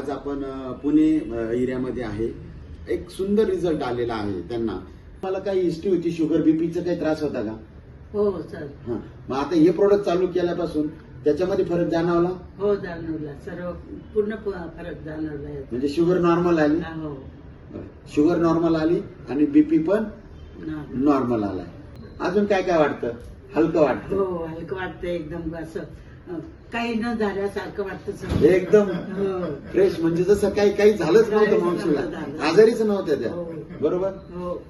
आज आपण पुणे एरियामध्ये आहे. एक सुंदर रिझल्ट आलेला आहे त्यांना. मला काही हिस्ट्री होती शुगर बीपीचा काही त्रास होता का? हो सर हा. मग आता हे प्रोडक्ट चालू केल्यापासून त्याच्यामध्ये फरक जाणवला? हो जाणवला. सर्व पूर्ण प- फरक जाणवला याचा. म्हणजे शुगर नॉर्मल आली? हा, हो. शुगर नॉर्मल आली आणि बीपी पण ना. नॉर्मल आलाय. अजून काय काय वाटतं? हलकं वाटतं? हो हलकं वाटतं एकदम असं. काही न झाल्यासारखं वाटतं एकदम हो. फ्रेश म्हणजे जसं काही काही झालंच नव्हतं माणसाला. आजारीच नव्हत्या त्या. हो. बरोबर? हो.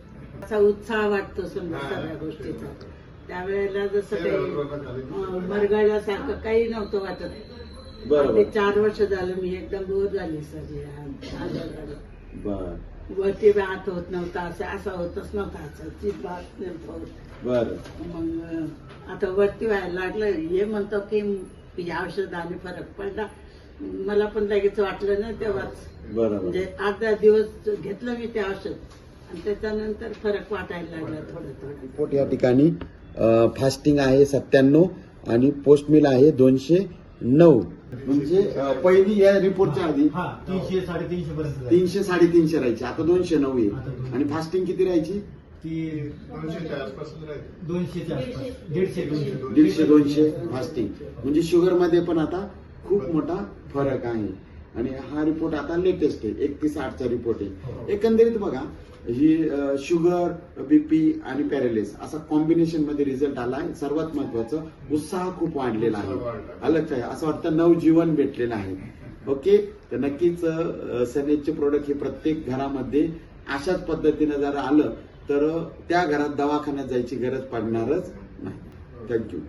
असा उत्साह वाटतो समजा सगळ्या गोष्टीचा. त्यावेळेला जसं काही मरगळल्यासारखं काही नव्हतं वाटत. बरोबर. ते चार वर्ष झालं मी एकदम दूर झाली सर या आजाराला. बर. वरती होत नव्हता असं असा होतच नव्हता असं चित भात नव्हतं होत बर. मग अं, आता वरती व्हायला लागलं. हे म्हणतो की या औषधाने फरक पडला. मला पण लगेच वाटलं ना तेव्हाच. बरोबर. म्हणजे अर्धा दिवस घेतलं मी ते औषध. आणि त्याच्यानंतर फरक वाटायला लागला थोडं थोडं. रिपोर्ट या ठिकाणी. फास्टिंग आहे सत्त्याण्णव आणि पोस्ट मिल आहे दोनशे. नऊ. म्हणजे पहिली या रिपोर्टच्या आधी? तीनशे साडेतीनशे पर्यंत. तीनशे साडेतीनशे राहायची. आता दोनशे नऊ आहे. आणि फास्टिंग किती राहायची? ती दीडशे. दोनशे. दीडशे दोनशे फास्टिंग म्हणजे शुगरमध्ये पण आता खूप मोठा फरक आहे. आणि हा रिपोर्ट आता लेटेस्ट आहे. एकतीस आठचा रिपोर्ट आहे. हो. एकंदरीत बघा ही शुगर बीपी आणि पॅरेलिस असा कॉम्बिनेशनमध्ये रिझल्ट आलाय सर्वात महत्वाचं उत्साह खूप वाढलेला आहे. अलग काय असं वाटतं नवजीवन भेटलेलं आहे. ओके? तर नक्कीच सनेजचे प्रोडक्ट हे प्रत्येक घरामध्ये अशाच पद्धतीनं जर आलं तर त्या घरात दवाखान्यात जायची गरज पडणारच नाही. थँक्यू